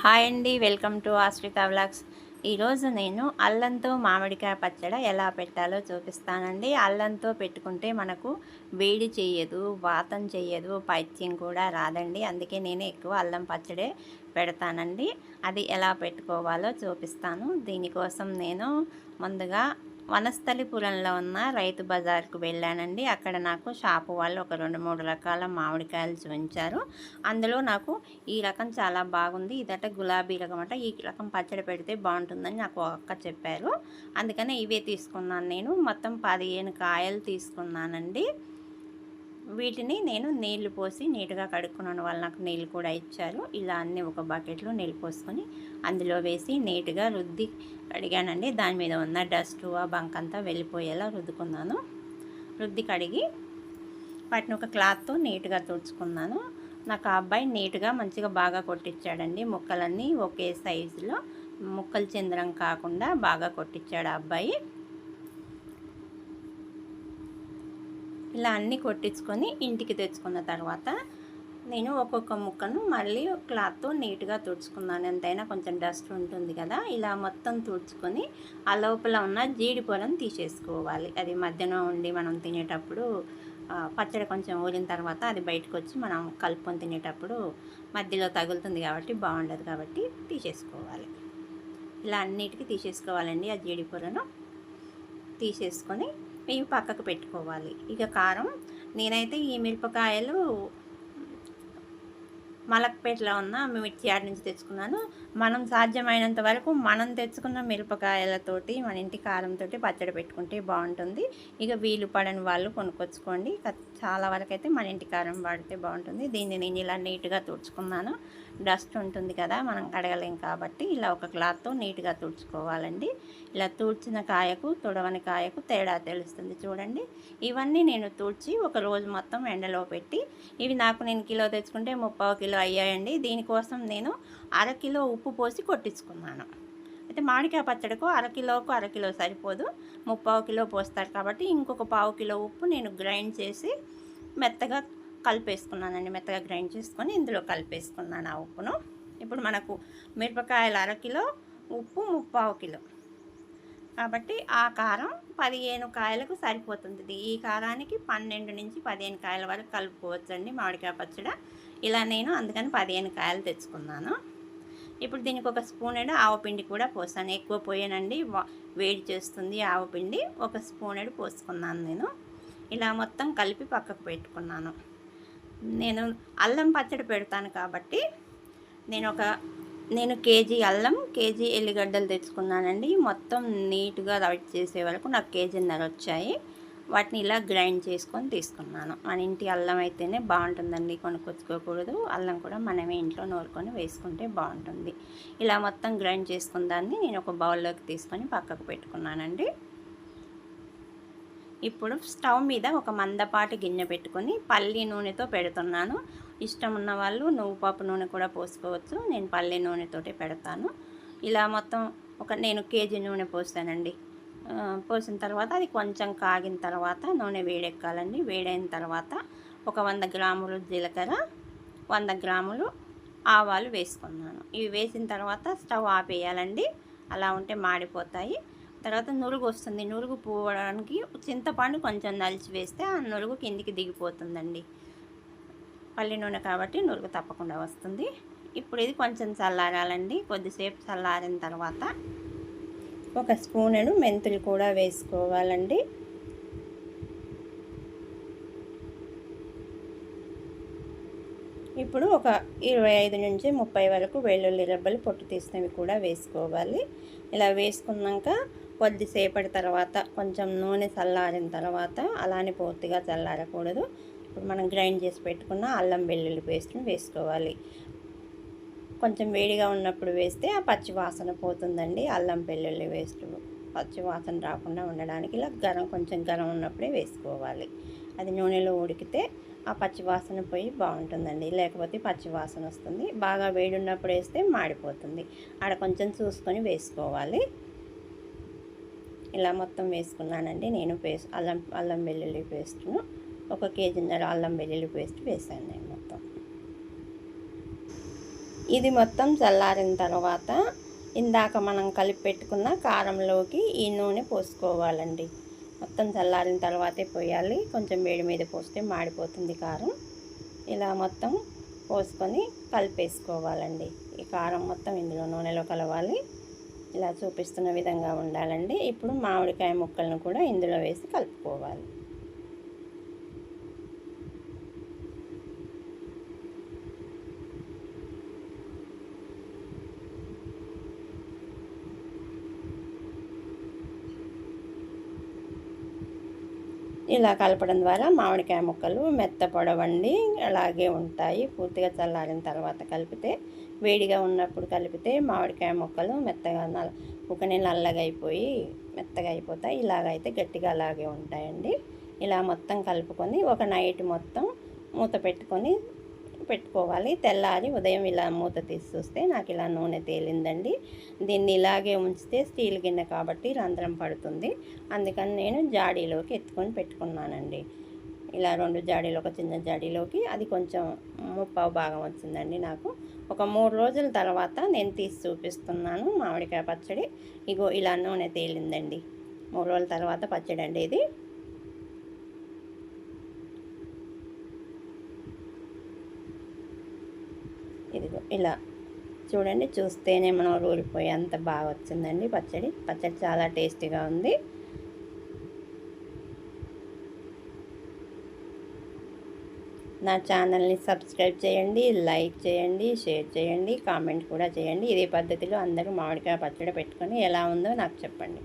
Hi అండి welcome to ఆశ్రిత vlogs. ఈరోజు నేను అల్లంతో మామిడికాయ పచ్చడి ఎలా పెట్టాలో చూపిస్తానండి. అల్లంతో పెట్టుకుంటే మనకు వేడి చేయదు వాతం చేయదు పైత్యం కూడా రాదండి. అందుకే నేను ఎక్కువ అల్లం పచ్చడే పెడతానండి. అది ఎలా పెట్టుకోవాలో చూపిస్తాను. దీనికోసం నేను ముందుగా వనస్థలిపురంలో ఉన్న రైతు బజార్కు వెళ్ళానండి. అక్కడ నాకు షాపు వాళ్ళు ఒక రెండు మూడు రకాల మామిడికాయలు చూపించారు. అందులో నాకు ఈ రకం చాలా బాగుంది. ఇదట గులాబీ రకం అట. ఈ రకం పచ్చడి పెడితే బాగుంటుందని నాకు అక్క చెప్పారు. అందుకనే ఇవే తీసుకున్నాను నేను. మొత్తం పదిహేను కాయలు తీసుకున్నానండి. వీటిని నేను నీళ్ళు పోసి నీట్గా కడుక్కున్నాను. వాళ్ళు నాకు నీళ్ళు కూడా ఇచ్చారు. ఇలా అన్నీ ఒక బకెట్లో నీళ్ళు పోసుకొని అందులో వేసి నీట్గా రుద్ది కడిగానండి. దాని మీద ఉన్న డస్ట్ ఆ బంక్ అంతా వెళ్ళిపోయేలా రుద్దుకున్నాను. రుద్ది కడిగి వాటిని ఒక క్లాత్తో నీట్గా తుడుచుకున్నాను. నాకు ఆ అబ్బాయి నీట్గా మంచిగా బాగా కొట్టించాడండి ముక్కలన్నీ ఒకే సైజులో ముక్కలు చెందడం కాకుండా బాగా కొట్టించాడు ఆ అబ్బాయి. ఇలా అన్నీ కొట్టించుకొని ఇంటికి తెచ్చుకున్న తర్వాత నేను ఒక్కొక్క ముక్కను మళ్ళీ క్లాత్తో నీట్గా తుడుచుకున్నాను. ఎంతైనా కొంచెం డస్ట్ ఉంటుంది కదా ఇలా మొత్తం తుడుచుకొని ఆ లోపల ఉన్న జీడిపొలను తీసేసుకోవాలి. అది మధ్యన ఉండి మనం తినేటప్పుడు పచ్చడి కొంచెం ఊరిన తర్వాత అది బయటకు వచ్చి మనం కలుపుకొని తినేటప్పుడు మధ్యలో తగులుతుంది కాబట్టి బాగుండదు కాబట్టి తీసేసుకోవాలి. ఇలా అన్నిటికీ తీసేసుకోవాలండి ఆ జీడిపొలను తీసేసుకొని ఇవి పక్కకు పెట్టుకోవాలి. ఇక కారం నేనైతే ఈ మిరపకాయలు మలక్పేటలో ఉన్న మిర్చియాడ నుంచి తెచ్చుకున్నాను. మనం సాధ్యమైనంత వరకు మనం తెచ్చుకున్న మిరపకాయలతోటి మన ఇంటి కారంతో పచ్చడి పెట్టుకుంటే బాగుంటుంది. ఇక వీలు పడని వాళ్ళు కొనుక్కొచ్చుకోండి. చాలా వరకు అయితే మన ఇంటి కారం వాడితే బాగుంటుంది. దీన్ని నేను ఇలా నీట్గా తుడుచుకున్నాను. డస్ట్ ఉంటుంది కదా మనం కడగలేం కాబట్టి ఇలా ఒక క్లాత్తో నీట్గా తుడుచుకోవాలండి. ఇలా తుడిచిన కాయకు తుడవని కాయకు తేడా తెలుస్తుంది చూడండి. ఇవన్నీ నేను తుడిచి ఒక రోజు మొత్తం ఎండలో పెట్టి ఇవి నాకు నేను కిలో తెచ్చుకుంటే ముప్పావు కిలో అయ్యాయండి. దీనికోసం నేను అరకిలో ఉప్పు పోసి కొట్టించుకున్నాను. అయితే మామిడికాయ పచ్చడికు అరకిలోకు అరకిలో సరిపోదు. ముప్పావు కిలో పోస్తారు కాబట్టి ఇంకొక పావు కిలో ఉప్పు నేను గ్రైండ్ చేసి మెత్తగా కలిపేసుకున్నానండి. మెత్తగా గ్రైండ్ చేసుకొని ఇందులో కలిపేసుకున్నాను ఆ ఉప్పును. ఇప్పుడు మనకు మిరపకాయలు అరకిలో ఉప్పు ముప్పావు కిలో. కాబట్టి ఆ కారం పదిహేను కాయలకు సరిపోతుంది. ఈ కారానికి పన్నెండు నుంచి పదిహేను కాయల వరకు కలుపుకోవచ్చండి మామిడికాయ పచ్చడి. ఇలా నేను అందుకని పదిహేను కాయలు తెచ్చుకున్నాను. ఇప్పుడు దీనికి ఒక స్పూన్ ఆవపిండి కూడా పోసాను. ఎక్కువ పోయానండి. వేడి చేస్తుంది ఆవపిండి ఒక స్పూన్ పోసుకున్నాను నేను. ఇలా మొత్తం కలిపి పక్కకు పెట్టుకున్నాను. నేను అల్లం పచ్చడి పెడతాను కాబట్టి నేను ఒక నేను కేజీ అల్లం కేజీ ఎల్లిగడ్డలు తెచ్చుకున్నానండి. మొత్తం నీట్గా రౌట్ చేసే వరకు నాకు కేజీన్నర వచ్చాయి. వాటిని ఇలా గ్రైండ్ చేసుకొని తీసుకున్నాను. మన ఇంటి అల్లం అయితేనే బాగుంటుందండి కొనుక్కొచ్చుకోకూడదు. అల్లం కూడా మనమే ఇంట్లో నూరుకొని వేసుకుంటే బాగుంటుంది. ఇలా మొత్తం గ్రైండ్ చేసుకున్న దాన్ని నేను ఒక బౌల్లోకి తీసుకొని పక్కకు పెట్టుకున్నానండి. ఇప్పుడు స్టవ్ మీద ఒక మందపాటి గిన్నె పెట్టుకొని పల్లి నూనెతో పెడుతున్నాను. ఇష్టం ఉన్న వాళ్ళు నువ్వు పప్పు నూనె కూడా పోసుకోవచ్చు. నేను పల్లి నూనెతోటే పెడతాను. ఇలా మొత్తం ఒక నేను కేజీ నూనె పోస్తానండి. పోసిన తర్వాత అది కొంచెం కాగిన తర్వాత నూనె వేడెక్కాలండి. వేడైన తర్వాత ఒక వంద గ్రాములు జీలకర్ర వంద గ్రాములు ఆవాలు వేసుకున్నాను. ఇవి వేసిన తర్వాత స్టవ్ ఆపేయాలండి. అలా ఉంటే మాడిపోతాయి. తర్వాత నురుగు వస్తుంది. నురుగు పోవడానికి చింతపండు కొంచెం నలిచి వేస్తే ఆ నురుగు కిందికి దిగిపోతుందండి. పల్లి నూనె కాబట్టి నురుగు తప్పకుండా వస్తుంది. ఇప్పుడు ఇది కొంచెం చల్లారాలండి. కొద్దిసేపు చల్లారిన తర్వాత ఒక స్పూనెడు మెంతులు కూడా వేసుకోవాలండి. ఇప్పుడు ఒక ఇరవై ఐదు నుంచి ముప్పై వరకు వెల్లుల్లి రెబ్బలు పొట్టు తీసినవి కూడా వేసుకోవాలి. ఇలా వేసుకున్నాక కొద్దిసేపటి తర్వాత కొంచెం నూనె చల్లారిన తర్వాత అలానే పూర్తిగా చల్లారకూడదు. ఇప్పుడు మనం గ్రైండ్ చేసి పెట్టుకున్న అల్లం వెల్లుల్లి పేస్ట్ని వేసుకోవాలి. కొంచెం వేడిగా ఉన్నప్పుడు వేస్తే ఆ పచ్చి వాసన పోతుందండి. అల్లం వెల్లుల్లి వేస్ట్ పచ్చి వాసన రాకుండా ఉండడానికి ఇలా గరం కొంచెం గరం ఉన్నప్పుడే వేసుకోవాలి. అది నూనెలో ఉడికితే ఆ పచ్చి వాసన పోయి బాగుంటుందండి. లేకపోతే పచ్చి వాసన వస్తుంది. బాగా వేడి ఉన్నప్పుడు వేస్తే మాడిపోతుంది. ఆడ కొంచెం చూసుకొని వేసుకోవాలి. ఇలా మొత్తం వేసుకున్నానండి. నేను పేస్ట్ అల్లం అల్లం వెల్లుల్లి పేస్ట్ను ఒక కేజీన్నర అల్లం వెల్లుల్లి పేస్ట్ వేసాను నేను. ఇది మొత్తం చల్లారిన తర్వాత ఇందాక మనం కలిపి పెట్టుకున్న కారంలోకి ఈ నూనె పోసుకోవాలండి. మొత్తం చల్లారిన తర్వాతే పోయాలి. కొంచెం వేడి మీద పోస్తే మాడిపోతుంది కారం. ఇలా మొత్తం పోసుకొని కలిపేసుకోవాలండి. ఈ కారం మొత్తం ఇందులో నూనెలో కలవాలి. ఇలా చూపిస్తున్న విధంగా ఉండాలండి. ఇప్పుడు మామిడికాయ ముక్కలను కూడా ఇందులో వేసి కలుపుకోవాలి. ఇలా కలపడం ద్వారా మామిడికాయ ముక్కలు మెత్త పొడవండి అలాగే ఉంటాయి. పూర్తిగా చల్లారిన తర్వాత కలిపితే వేడిగా ఉన్నప్పుడు కలిపితే మామిడికాయ ముక్కలు మెత్తగా నల్ల ఉకని నల్లగా అయిపోయి మెత్తగా అయిపోతాయి. ఇలాగైతే గట్టిగా అలాగే ఉంటాయండి. ఇలా మొత్తం కలుపుకొని ఒక నైట్ మొత్తం మూత పెట్టుకొని పెట్టుకోవాలి. తెల్లారి ఉదయం ఇలా మూత తీసి చూస్తే నాకు ఇలా నూనె తేలిందండి. దీన్ని ఇలాగే ఉంచితే స్టీల్ గిన్నె కాబట్టి రంధ్రం పడుతుంది. అందుకని నేను జాడీలోకి ఎత్తుకొని పెట్టుకున్నానండి. ఇలా రెండు జాడీలు ఒక చిన్న జాడీలోకి. అది కొంచెం ముప్పావు భాగం వచ్చిందండి నాకు. ఒక మూడు రోజుల తర్వాత నేను తీసి చూపిస్తున్నాను మామిడికాయ పచ్చడి. ఇగో ఇలా నూనె తేలిందండి. మూడు రోజుల తర్వాత పచ్చడి అండి ఇది. ఇదిగో ఇలా చూడండి చూస్తేనే మనం రూలిపోయి అంత బాగా వచ్చిందండి పచ్చడి. పచ్చడి చాలా టేస్టీగా ఉంది. నా ఛానల్ని సబ్స్క్రైబ్ చేయండి లైక్ చేయండి షేర్ చేయండి కామెంట్ కూడా చేయండి. ఇదే పద్ధతిలో అందరూ మామిడికాయ పచ్చడి పెట్టుకొని ఎలా ఉందో నాకు చెప్పండి.